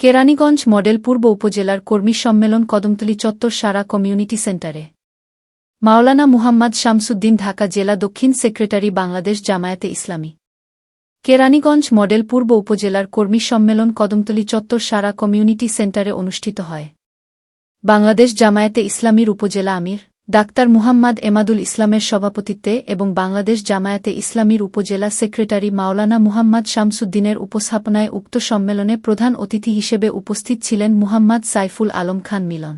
Keraniganj model পূর্ব উপজেলার কর্মী সম্মেলন কদমতলী চত্বর সারা কমিউনিটি সেন্টারে। মাওলানা মুহাম্মদ শামসুদ্দিন ঢাকা জেলা দক্ষিণ সেক্রেটারি বাংলাদেশ জামায়াতে ইসলামী। কেরানীগঞ্জ মডেল পূর্ব উপজেলার কর্মী সম্মেলন কদমতলী চত্বর সারা কমিউনিটি সেন্টারে অনুষ্ঠিত হয়। বাংলাদেশ জামায়াতে ইসলামীর উপজেলা আমির। ডাক্তার মুহাম্মদ এমাদুল ইসলামের সভাপতিত্বে এবং বাংলাদেশ জামায়াতে ইসলামীর উপজেলা সেক্রেটারি মাওলানা মুহাম্মদ শামসুদ্দিনের উপস্থাপনায় উক্ত সম্মেলনে প্রধান অতিথি হিসেবে উপস্থিত ছিলেন মুহাম্মদ সাইফুল আলম খান মিলন।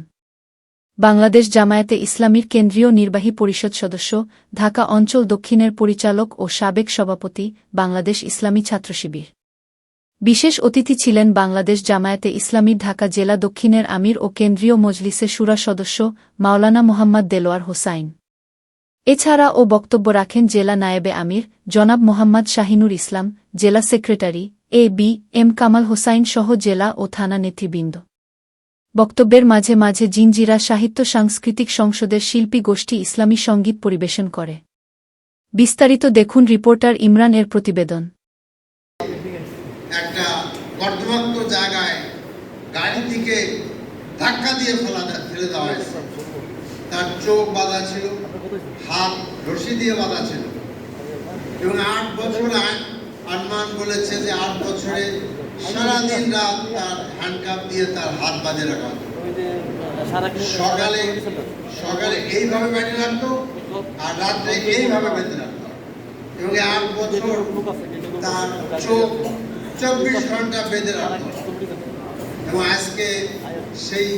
বাংলাদেশ জামায়াতে ইসলামীর কেন্দ্রীয় নির্বাহী পরিষদ সদস্য, ঢাকা অঞ্চল দক্ষিণের পরিচালক ও সাবেক সভাপতি, বাংলাদেশ ইসলামী ছাত্রশিবির। বিশেষ অতিথি ছিলেন বাংলাদেশ জামায়াতে ইসলামীর ঢাকা জেলা দক্ষিণের আমির ও কেন্দ্রীয় মজলিসে সুরা সদস্য মাওলানা মোহাম্মদ দেলোয়ার হোসাইন। এছাড়া ও বক্তব্য রাখেন জেলা নায়েবে আমির জনাব মোহাম্মদ শাহিনুর ইসলাম, জেলা secretary, A B M Kamal Hossain সহ জেলা ও থানা নেতৃবৃন্দ। বক্তব্যের মাঝে মাঝে জিনজিরা সাহিত্য সাংস্কৃতিক সংসদের শিল্পী গোষ্ঠী ইসলামী সংগীত পরিবেশন করে। বিস্তারিত দেখুন রিপোর্টার ইমরান এর প্রতিবেদন। কর্দমাক্ত জায়গায় গাড়ি থেকে ধাক্কা দিয়ে ফেলা ফেলে দেওয়া হয়েছে। তার চোখ বাঁধা ছিল, হাত রশি দিয়ে বাঁধা ছিল। এবং আট বছর আ- আরমান বলেছে যে আট বছরে সারাদিন রাত তার হ্যান্ডকাপ দিয়ে তার হাত বাঁধে রাখা সকালে সকালে এইভাবে বেঁধে রাখতো আর রাত্রে এইভাবে বেঁধে রাখতো। এবং আট বছর তার চোখ চব্বিশ ঘণ্টা বেঁধে রাখতো এবং আজকে সেই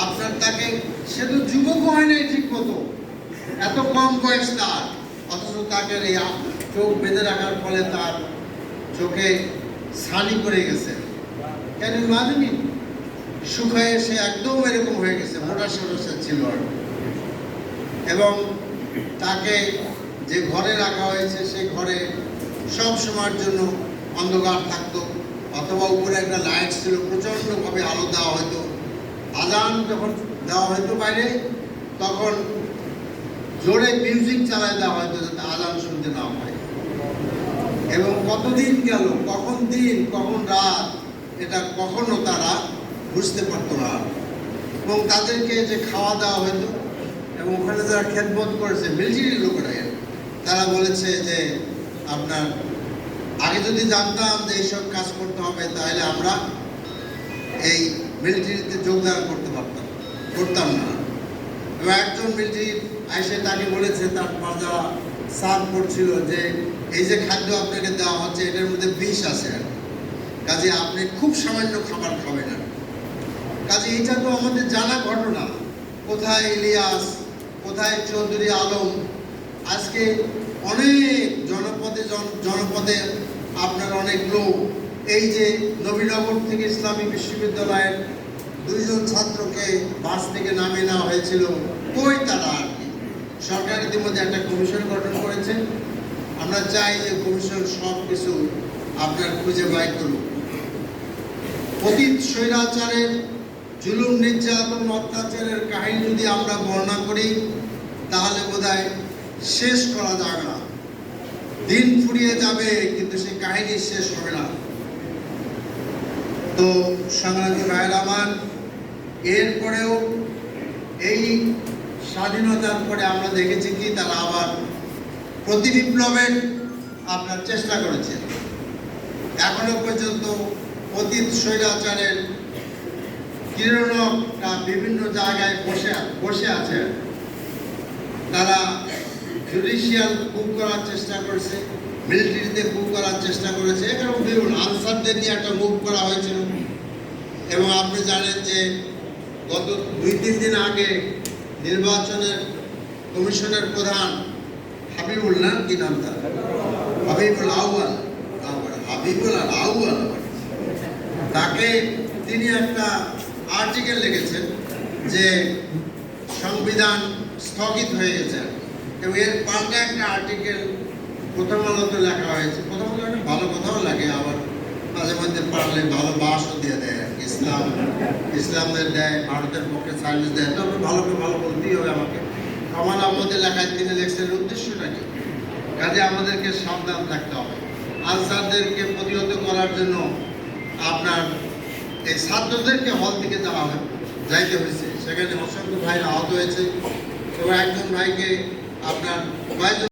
আপনার তাকে সে তো যুবক হয় নাই ঠিক মতো এত কম বয়স তার। অথচ তাকে এই চোখ বেঁধে রাখার ফলে তার চোখে ছানি পড়ে গেছে। কেন মাধুনি শুকায় সে একদম এরকম হয়ে গেছে মোটা সরসে ছিল আর। এবং তাকে যে ঘরে রাখা হয়েছে সেই ঘরে সব সময়ের জন্য অন্ধকার থাকতো, অথবা উপরে একটা লাইট ছিল, প্রচণ্ডভাবে আলো দেওয়া হতো। আজান যখন দেওয়া হতো বাইরে, তখন জোরে মিউজিক চালায় দেওয়া হতো যাতে আজান শুনতে না হয়। এবং কতদিন গেল, কখন দিন, কখন রাত, এটা কখনো তারা বুঝতে পারতো না। এবং তাদেরকে যে খাওয়া দাওয়া হতো এবং ওখানে যারা খেদমত করেছে মিলিটারি লোকেরা তারা বলেছে যে আপনার আগে যদি জানতাম যে এইসব কাজ করতে হবে, তাহলে আমরা এই মিলিটারিতে যোগদান করতে পারতাম, করতাম না। এবং একজন মিলিটারি এসে তাকে বলেছে, তার যারা সার্ভ করছিল যে, এই যে খাদ্য আপনাকে দেওয়া হচ্ছে, এটার মধ্যে বিষ আছে কাজে আপনি খুব সামান্য খাবার খাবেন আর কাজে এটা তো আমাদের জানা ঘটনা। কোথায় ইলিয়াস, কোথায় চৌধুরী আলম? আজকে অনেক জনপদে জন- জনপদে আপনার অনেক লোক। এই যে নবীনগর থেকে ইসলামী বিশ্ববিদ্যালয়ের দুইজন ছাত্রকে বাস থেকে নামিয়ে নেওয়া হয়েছিল, কই তারা আর কি? সরকার ইতিমধ্যে একটা কমিশন গঠন করেছে। আমরা চাই যে কমিশন সব কিছু আপনার খুঁজে বাই করুক। অতীত স্বৈরাচারের জুলুম, নির্যাতন, অত্যাচারের কাহিনী যদি আমরা বর্ণনা করি, তাহলে বোধহয় শেষ করা যাবে না। দিন ফুরিয়ে যাবে, কিন্তু সেই কাহিনী শেষ হবে না। তো সংগ্রামী ভাইয়ের আমার, এরপরেও এই স্বাধীনতার পরে আমরা দেখেছি কি, তারা আবার প্রতি বিপ্লবের আপনার চেষ্টা করেছে। এখনও পর্যন্ত অতীত স্বৈরাচারের কিরণকরা বিভিন্ন জায়গায় বসে বসে আছে তারা জুডিশিয়াল কুক করার চেষ্টা করেছে মিলিটারিতে কুক করার চেষ্টা করেছে এবং বিভিন্ন আনসারদের নিয়ে একটা মুভ করা হয়েছিল। এবং আপনি জানেন যে গত দুই তিন দিন আগে নির্বাচনের কমিশনের প্রধান হাবিবুল না কি নাম তার? হাবিবুল আউয়াল, হাবিবুল আর আউয়াল তাকে তিনি একটা আর্টিকেল লিখেছেন যে সংবিধান স্থগিত হয়ে গেছে। এবং এর পাল্টা একটা আর্টিকেল প্রথম আলোতে লেখা হয়েছে। প্রথম আলো একটা ভালো কথাও লাগে, আবার মাঝে মধ্যে পারলে ভালো বাসও দিয়ে দেয় ইসলাম ইসলামদের দেয়, ভারতের পক্ষে সার্ভিস দেয়। তবে ভালো করে ভালো বলতেই হবে আমাকে। কামাল আহমদের লেখায় তিনি লেখছেন উদ্দেশ্যটা কি? কাজে আমাদেরকে সাবধান থাকতে হবে। আনসারদেরকে প্রতিহত করার জন্য আপনার এই ছাত্রদেরকে হল থেকে যাওয়া যাইতে হয়েছে। সেখানে অসংখ্য ভাইরা আহত হয়েছে এবং একজন ভাইকে আপনার